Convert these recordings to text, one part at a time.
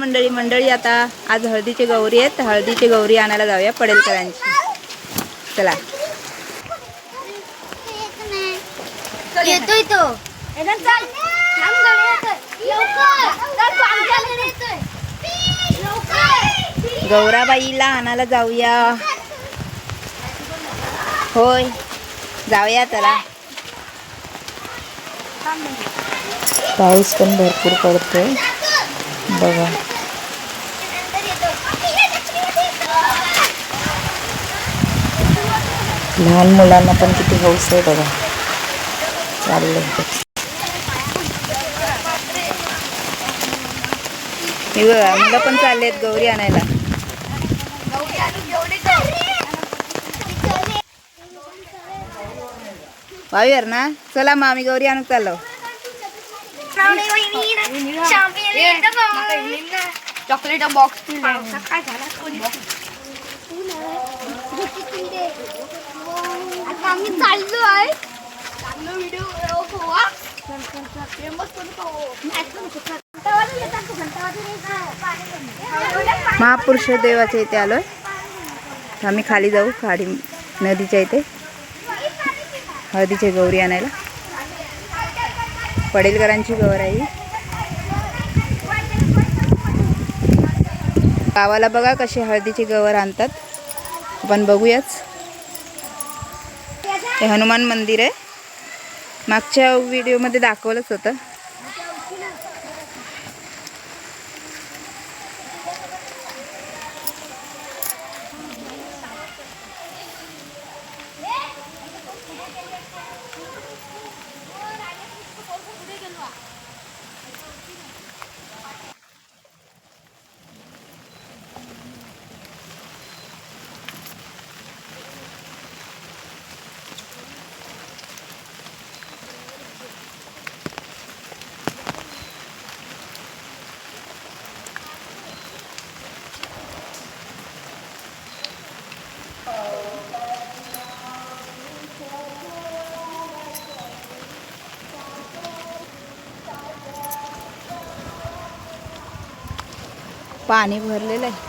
मंडळी मंडळी आता आज हळदीची गौरी आहेत. हळदीची गौरी आणायला जाऊया पडेलकरांची. चला. येतोय तो. गौराबाईला आणायला जाऊया. होय. जाऊया चला. पाऊस पण भरपूर पडतोय. बघा नंतर येतो. लहान मुलांना पण किती हौस आहे बघा. चाललंय. हे बघा मुलं पण चाललेत गौरी आणायला. वावीर ना चला मग आम्ही गौरी आणू चाललो. चॉकलेट बॉक्स आता आम्ही चाललो आहे. व्हिडिओ महापुरुष देवाच्या इथे आलोय. आम्ही खाली जाऊ खाडी नदीच्या इथे. हळदीचे गौरी आणायला. पडेलकरांची गौर आहे ही. गावाला बघा कसे हळदीचे गवर आणतात. आपण बघूयाच. हे हनुमान मंदिर आहे. मागच्या व्हिडिओमध्ये दाखवलंच होतं. पाणी भरलेलं आहे.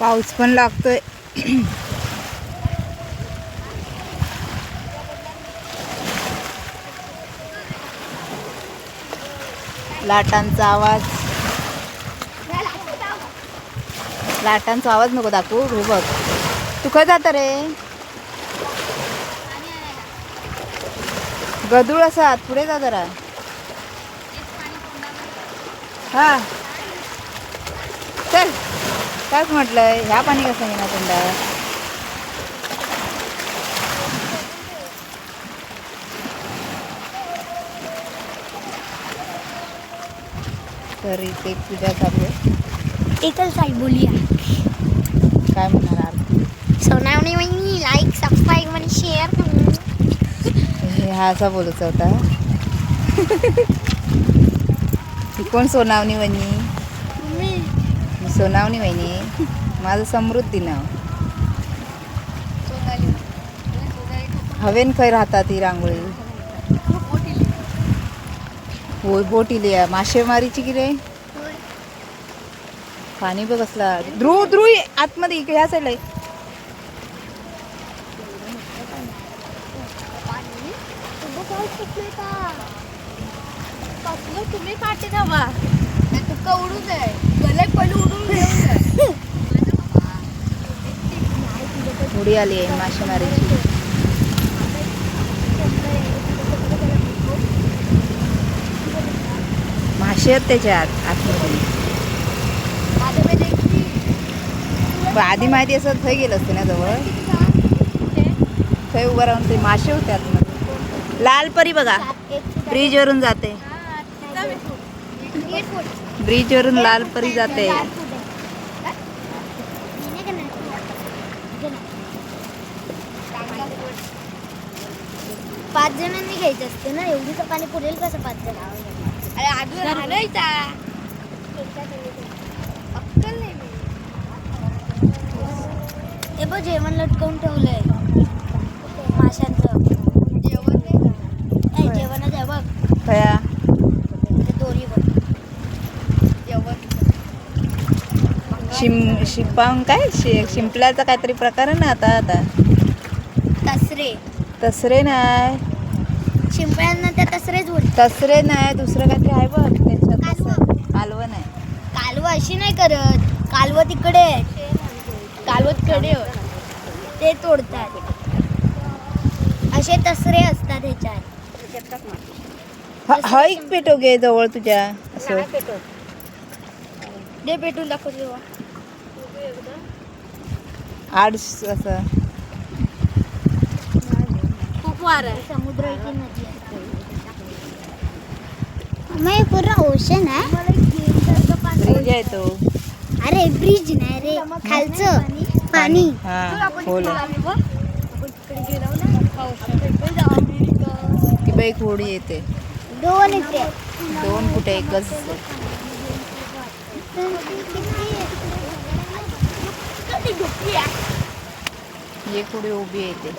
पाऊस पण लागतोय. लाटांचा आवाज. लाटांचा आवाज नको दाखवू हो बघ. तू काय जात रे? गदूळ असा पुढे जा जरा. हा. चल कायच म्हटलंय ह्या पाणी कसं घेणार तुंडा तर इथे पूजा चालू आहे. एकच साई बोलूया काय म्हणणार सोनावणी वहिनी लाईक सबस्क्राईब आणि शेअर हे हा असा बोलत होता. ही कोण सोनावणी वहिनी? मी. सोनावणी वहिनी. माझं समृद्धी नाव. हवेन खय राहतात ही रांगोळी. हो बोटिली आहे मासेमारीची की रे? पाणी बघ असला. ध्रुव ध्रुव आतमध्ये इकडे ह्या साईडला ये. तुम्ही काटे थांबा तुका उडून आहे. गलक पहिले उडून घेऊन उडी आली आहे मासेमारीची. मासे आहेत त्याच्यात आतमध्ये. आधी माहिती असं थंय गेलं असते ना जवळ? थंय उभं राहून ते मासे होते आतमध्ये. लाल परी बघा. ब्रिजवरून जाते. ब्रिजवरून लाल परी जाते. पाच जणांनी घ्यायचं असते ना? एवढीच पाणी पुरेल कसं पाच जण? अरे अजून अक्कल नाही. हे बघ जेवण लटकवून ठेवलंय. माशांचं. जेवण जेवणाचं आहे बघ खया शिम शिपांग काय? शि शिंपल्याचा काहीतरी प्रकार आहे ना आता आता. तसरे. तसरे नाही. शिंपळ्यांना त्या तसरेच बोलतात. तसरे नाही दुसरं काहीतरी आहे बघ त्याच्यात कालवं. असं. कालवं नाही. कालवं अशी नाही करत. कालवं तिकडे आहे. कालवं तिकडे आहे. ते तोडतात. असे तसरे असतात ह्याच्यात. ह- हा एक पेटो घे जवळ तुझ्या. असं. दे पेटून दाखवतो तेव्हा. आड असं. खूप वार आहे. समुद्र की नदी आहे. मग पूर्ण ओशन आहे. ब्रिज आहे तो. अरे ब्रिज नाही रे. खालचं. पाणी. हा. ती बाई होडी येते. दोन येते दोन कुठे एकच ये होडी उभी आहे ते.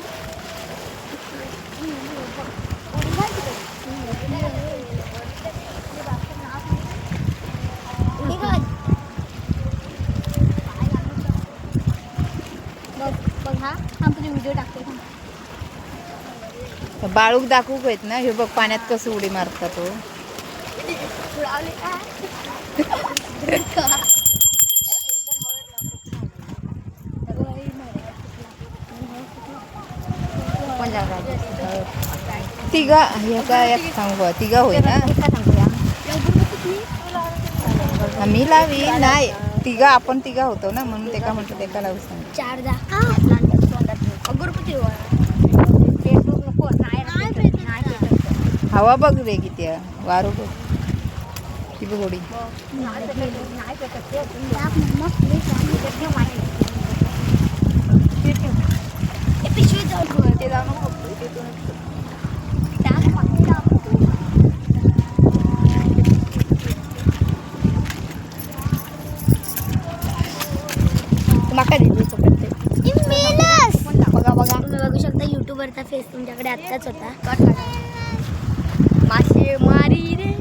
हा टाकते बाळूक दाखवू येत ना हे बघ पाण्यात कसं उडी मारतात तो. तिघा ह्याचा एक सांगू बा, तिघा होय ना मी लावी नाही तिघा आपण तिघा होतो ना म्हणून ते का म्हटलं ते का लावू सांग चार दहा अगरबत्ती हवा बघ रे किती आहे. वारू बघ ती जाऊ माका दिली बघा बघा. तुम्ही बघू शकता युट्यूबवरचा फेस तुमच्याकडे आत्ताच होता मासे मारी रे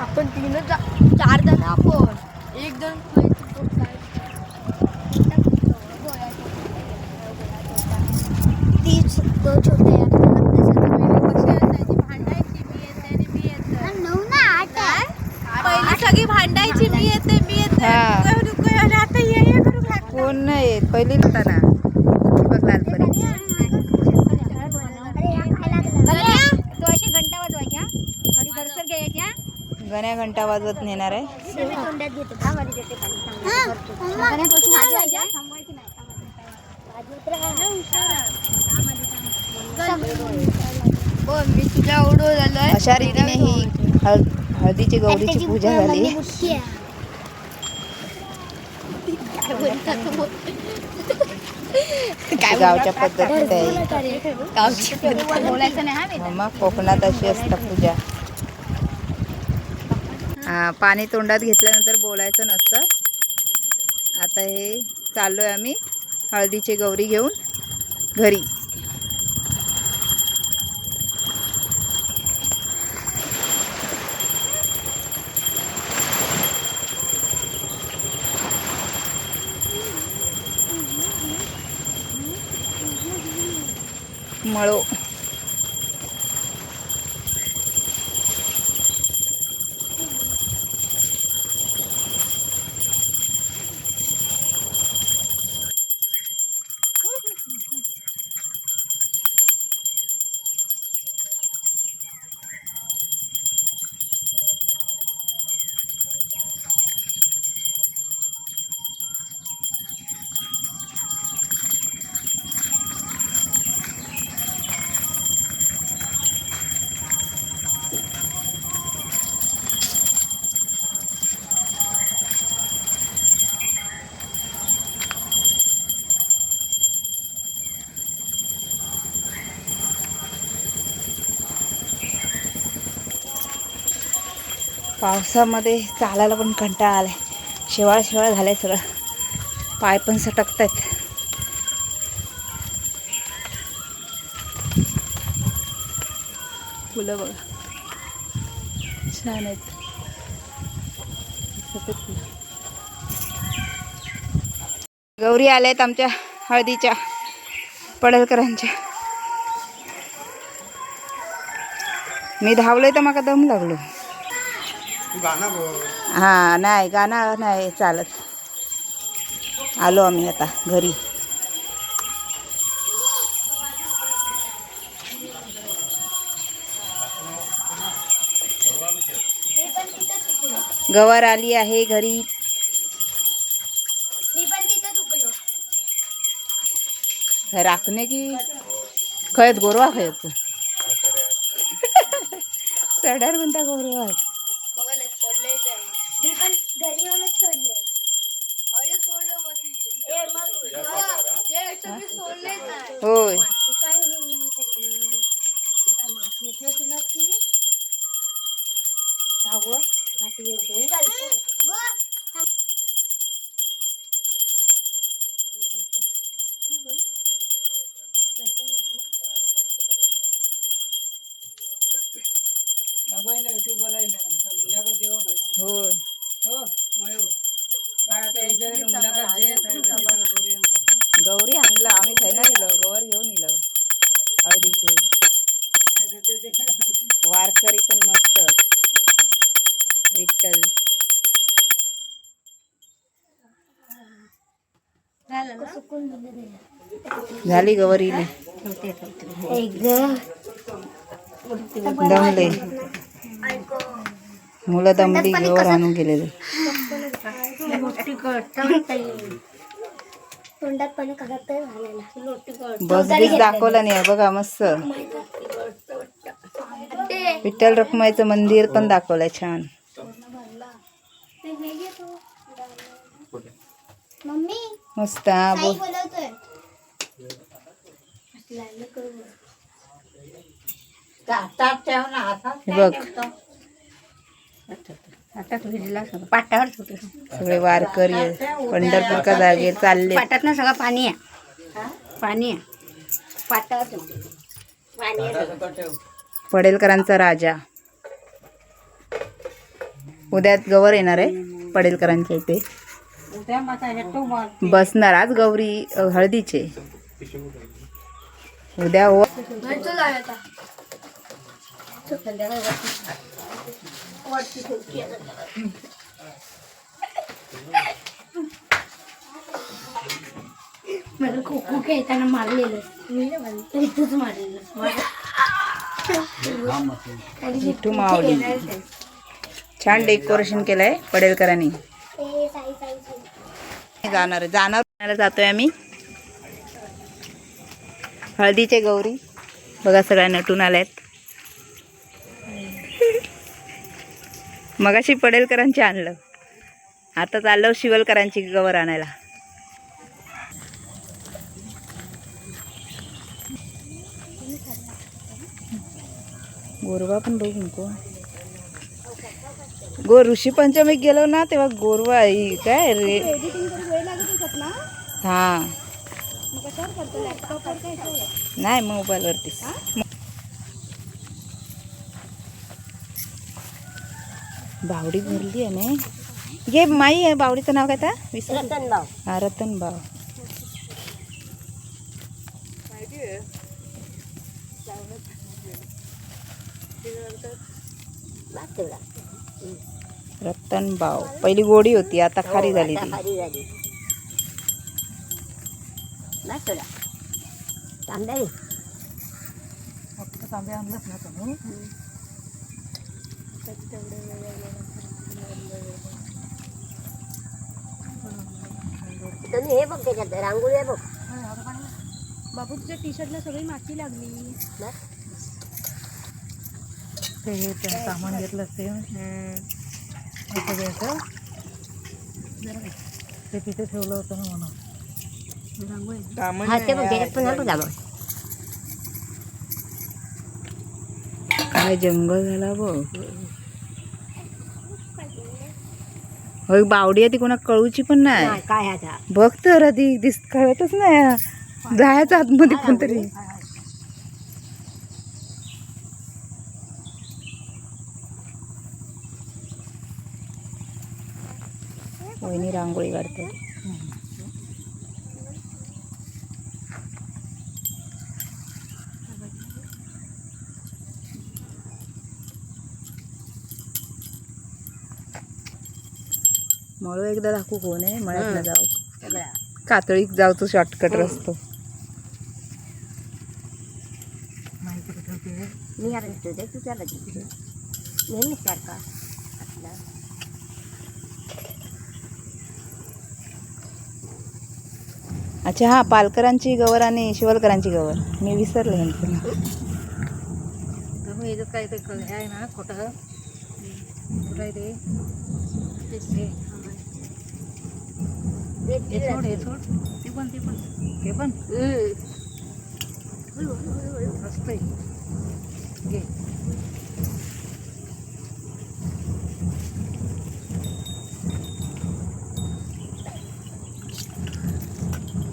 आपण तीनच जा- चार जण आपण एक जण खाली तो काय. तीच तो छोटे कशी असायची? भांडायची मी येते आणि मी येते. नऊ ना आठ आहे पहिली सगळी भांडायची मी येते मी येते हा. रुको, रुको, आणि आता ये ये करू लागला. कोण नाही येत पहिली होता ना. बघ लालपरी गण्या घंटा वाजवत नेणार आहे. हो अशा रीतीने ही हळ हळदीची गौरीची पूजा झाली. गावच्या पद्धतीत आहे. गावची बोलायचं नाही मग कोकणात अशी असतात पूजा. पाणी तोंडात घेतल्यानंतर बोलायचं नसतं. आता हे चाललोय आम्ही. हळदीची गौरी घेऊन घरी. मळो पावसामध्ये चालायला पण कंटाळा आला आहे शेवाळ शेवाळ आहे सगळं. पाय पण सटकत आहेत फुलं बघा. छान आहेत. फुलं. गौरी आल्या आहेत आमच्या हळदीच्या पडलकरांच्या मी धावलोय तर माका दम लागलो. हां नाही गाणं नाही चालत. आलो आम्ही आता घरी. गवर आली आहे घरी. राखणे की? खयत गोरवा खयत चढार म्हणता गोरवा मग सोडलेच नाही होय होय गौरी आणलं आम्ही थैना दिलं गवर घेऊन दिलं हळदीचे. वारकरी पण मस्त. विठ्ठल. झाली गवरीली दमले. मुलं दमली गवर आणून गेलेले. तोंडात पण बस बीस दाखवलं नाही बघा मस्त. विठ्ठल रखुमाईचं मंदिर पण दाखवलंय छान. मम्मी मस्त हा सगळे. वारकरी. पंढरपूर का जागे चालले. पाटात ना सगळं पाणी आहे. पाणी आहे. पाटावर पाणी आहे पडेलकरांचा राजा. उद्यात गवर येणार आहे पडेलकरांच्या इथे. बसणार आज गौरी अ, हळदीचे. उद्या हो मला खो खो खेळताना मारलेलं. मी इथंच मारलेलं. विठू मावली. छान डेकोरेशन केलंय पडेलकरांनी. जाणार आहे. जाणार जाणार जातोय आम्ही. हळदीचे गौरी. बघा सगळ्या नटून आल्यात. मगाशी पडेलकरांचे आणलं. आता चाललं शिवलकरांची गवर आणायला. गोरवा पण बघू नको गो ऋषी पंचमीत गेलो ना तेव्हा गोरवा आई काय रे? हा. नाही मोबाईलवरती बावडी भरली आहे ना घे माई आहे बावडीचं नाव काय आता विसरलं हा रतन बाव। रतन बाव। पहिली गोडी होती आता खारी झाली ती. हे बघ त्याच्यात रांगोळी आहे बघ. बाबू तुझ्या टी शर्टला सगळी माती लागली. ते सामान घेतलं ते ते तिथे ठेवलं होतं ना म्हणून. हा काय जंगल झाला बघ. बावडी आहे ती कोणा कळूची पण नाही. काय बघ तर ती दिस कळतच नाही. जायचं आतमध्ये कोणतरी. वहिनी रांगोळी काढते मळू एकदा दाखवू कोण आहे? मळ्यात जाऊ. कातळीत जाऊ तो शॉर्टकट रस्तो. सारखा आपला. अच्छा हा पालकरांची गवर आणि शिवलकरांची गवर. मी विसरले याच्यात काय ते हे आहे ना खोटं. ते ते हे. हे सोड हे सोड ते पण ते पण ते पण मस्त आहे घे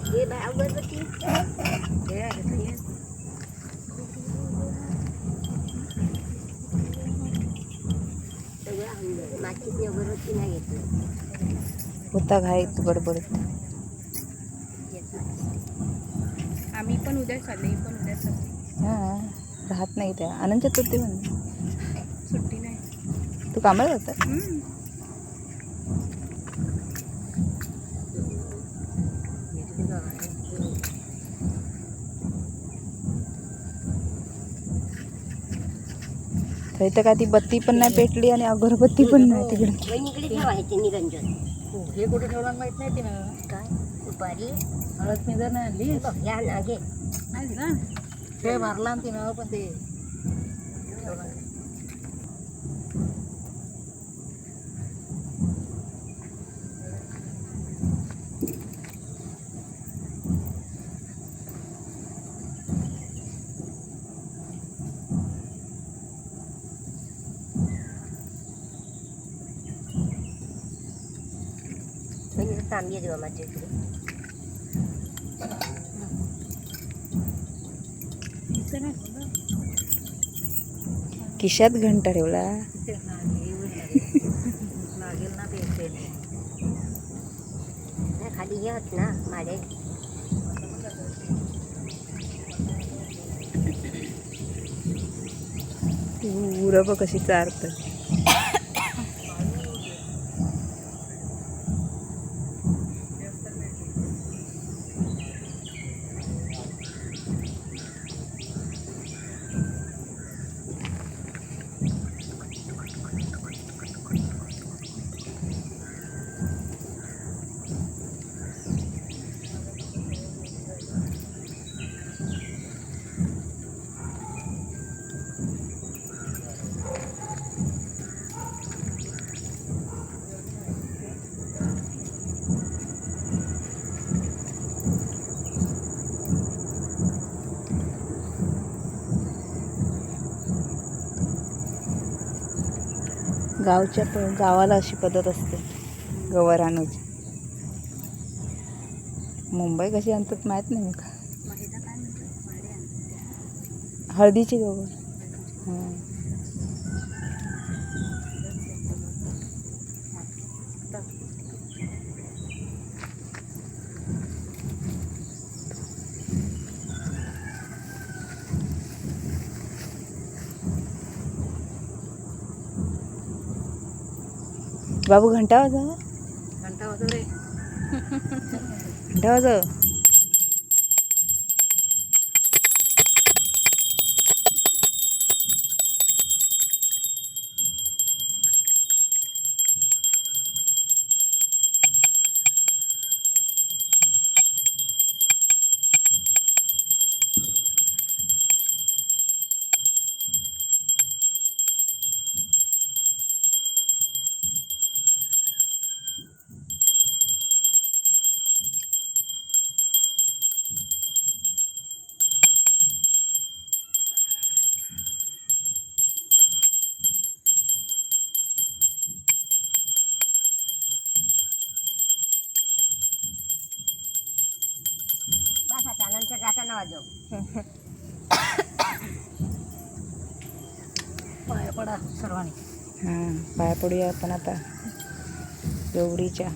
हे बाय अगरबत्ती हे आहे ते हे. सगळं आणलं मातीची अगरबत्ती नाही घेतलं होता घाईत गडबडीत आम्ही पण उद्या चालले ही पण उद्या चालले. हां राहत नाही त्या. आनंदच्या तर ते म्हणे. सुट्टी नाही. तू कामाला जातात हम्म. तर इथं काय ती बत्ती पण नाही पेटली आणि अगरबत्ती पण नाही तिकडे. हो, कुठे ठेवला माहीत नाही तिनं. काय? दुपारी? हळद मी जर नाही आणली? या घे नाही दिला? ते भरला ना तिनं पण ते ठेवला. तांबी देवा माझ्या इकडे. खिशात घंटा ठेवला लागेल. ना ते खाली हे होत ना उरं बघ कशी चारत गावच्या प गावाला अशी पद्धत असते. गवर आणायची मुंबई कशी आणतात माहीत नाही का. हळदीची गवर हां. बाबू घंटा वाजवा. घंटा वाजव रे. घंटा वाजव. पाया सर्वांनी. पडूया आपण आता. गौरीच्या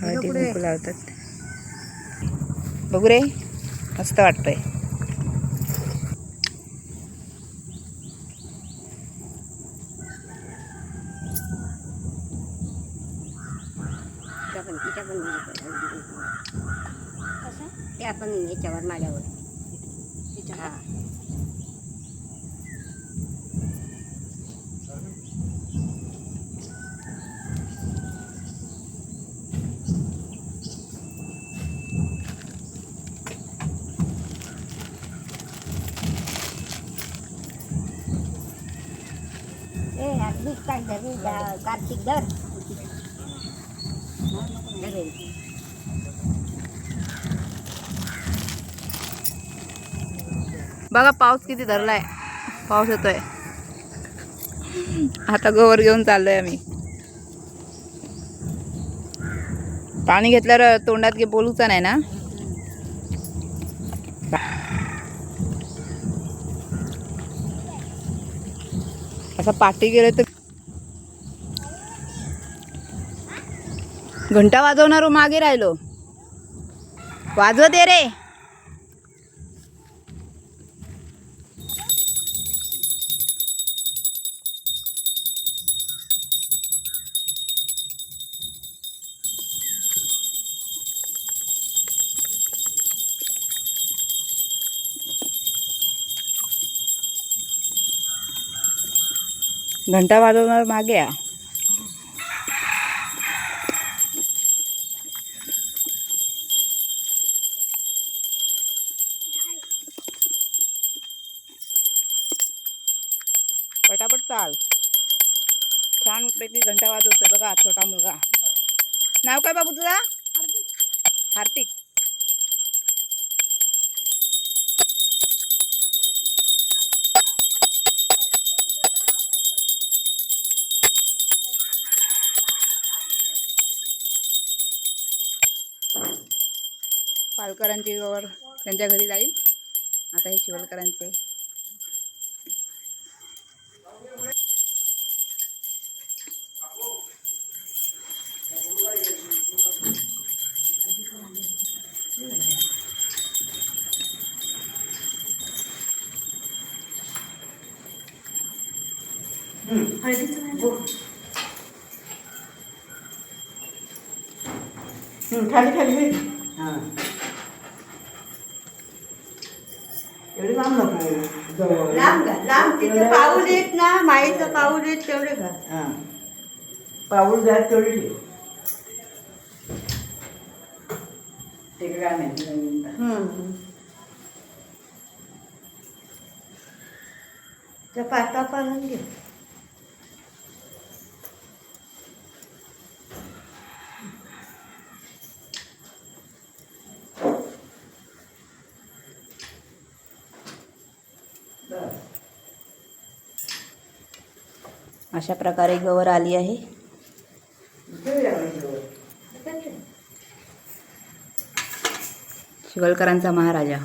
हळदी कुंकू लावतात. बघू रे मस्त वाटतंय. त्या पण याच्यावर माझ्यावर हा ए हार्दिक काय धर रे, जा- कार्तिक धर बघा पाऊस किती धरलाय. पाऊस येतोय. आता गवर घेऊन चाललोय आम्ही. पाणी घेतल्यावर तोंडात घे बोलूचा नाही ना? असं पाठी गेलं तर घंटा वाजवणार मागे राहिलो. वाजवत दे रे. घंटा वाजवणार मागे या. पटापट चाल. छान पैकी घंटा वाजवतोय बघा छोटा मुलगा. नाव काय बाबू तुझा? पालकरांची गवर त्यांच्या घरी जाईल. आता हे शिवलकरांचे. खाली खाली. हां एवढे लांब नको जवळ लांब घाल लांब. तिथे पाऊल येत ना माईचं पाऊल येत तेवढे घाल. हां. पाऊल जात तेवढी ठेव. तिकडे काय माहिती नाही. त्या घे. अशा प्रकारे गवर आली आहे. शिवलकरांचा महाराजा.